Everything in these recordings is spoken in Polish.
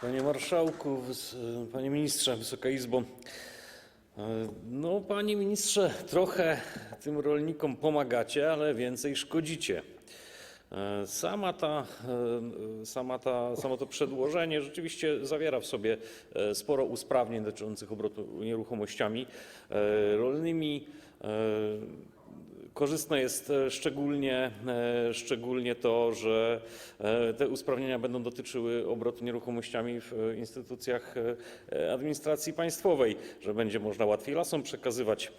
Panie Marszałku, Panie Ministrze, Wysoka Izbo. E, No, Panie Ministrze, trochę tym rolnikom pomagacie, ale więcej szkodzicie. E, Sama ta, e, sama ta, samo to przedłożenie rzeczywiście zawiera w sobie e, sporo usprawnień dotyczących obrotu nieruchomościami e, rolnymi. Korzystne jest e, szczególnie, e, szczególnie to, że e, te usprawnienia będą dotyczyły obrotu nieruchomościami w instytucjach administracji państwowej, że będzie można łatwiej lasom przekazywać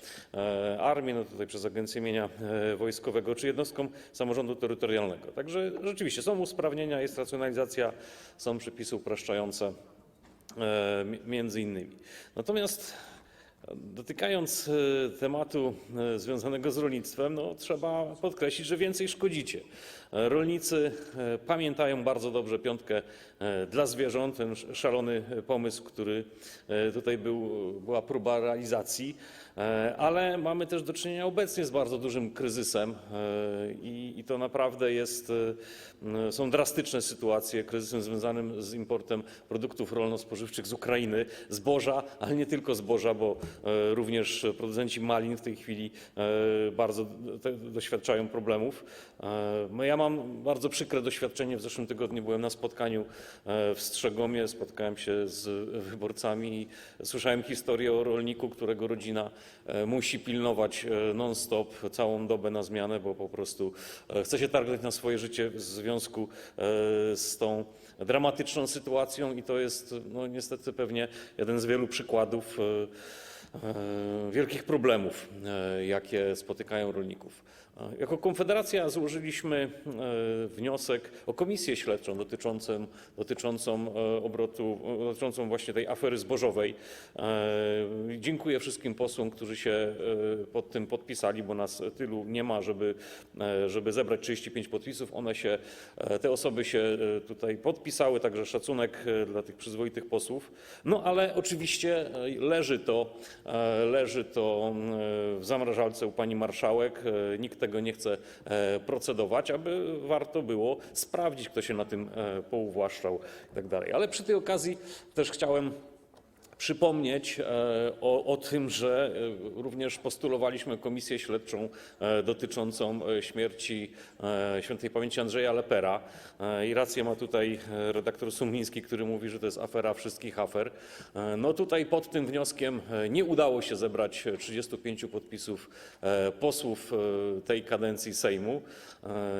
armię, no tutaj przez Agencję Mienia Wojskowego, czy jednostkom samorządu terytorialnego. Także rzeczywiście są usprawnienia, jest racjonalizacja, są przepisy upraszczające e, Dotykając e, tematu e, związanego z rolnictwem, no, trzeba podkreślić, że więcej szkodzicie. E, Rolnicy pamiętają bardzo dobrze piątkę dla zwierząt, ten sz- szalony pomysł, który tutaj był, była próba realizacji, ale mamy też do czynienia obecnie z bardzo dużym kryzysem i, to naprawdę jest, są drastyczne sytuacje, kryzysem związanym z importem produktów rolno-spożywczych z Ukrainy, zboża, ale nie tylko zboża, bo również producenci malin w tej chwili e, bardzo doświadczają problemów. E, no ja mam bardzo przykre doświadczenie. W zeszłym tygodniu byłem na spotkaniu e, w Strzegomie, spotkałem się z wyborcami i słyszałem historię o rolniku, którego rodzina e, musi pilnować e, non-stop całą dobę na zmianę, bo po prostu e, chce się targnąć na swoje życie w związku e, z tą dramatyczną sytuacją i to jest no, niestety pewnie jeden z wielu przykładów e, e, wielkich problemów, e, jakie spotykają rolników. E, Jako Konfederacja złożyliśmy e, wniosek o komisję śledczą dotyczącą, dotyczącą e, obrotu, e, dotyczącą właśnie tej afery zbożowej. E, Dziękuję wszystkim posłom, którzy się e, pod tym podpisali, bo nas tylu nie ma, żeby, e, żeby zebrać 35 podpisów. One się, e, te osoby się e, tutaj podpisały, także szacunek e, dla tych przyzwoitych posłów. No ale oczywiście e, leży to, e, leży to e, w zamrażalce u pani marszałek. E, Nikt tego nie chce e, procedować, aby warto było sprawdzić, kto się na tym e, pouwłaszczał i tak. Ale przy tej okazji też chciałem przypomnieć e, o, tym, że e, również postulowaliśmy komisję śledczą e, dotyczącą śmierci pamięci Andrzeja Lepera. I rację ma tutaj redaktor Sumiński, który mówi, że to jest afera wszystkich afer. No tutaj pod tym wnioskiem nie udało się zebrać e, 35 podpisów posłów tej kadencji Sejmu.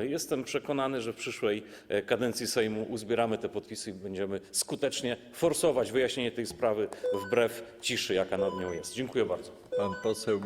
Jestem przekonany, że w przyszłej kadencji Sejmu uzbieramy te podpisy i będziemy skutecznie forsować wyjaśnienie tej sprawy wbrew ciszy, jaka nad nią jest. Dziękuję bardzo. Pan poseł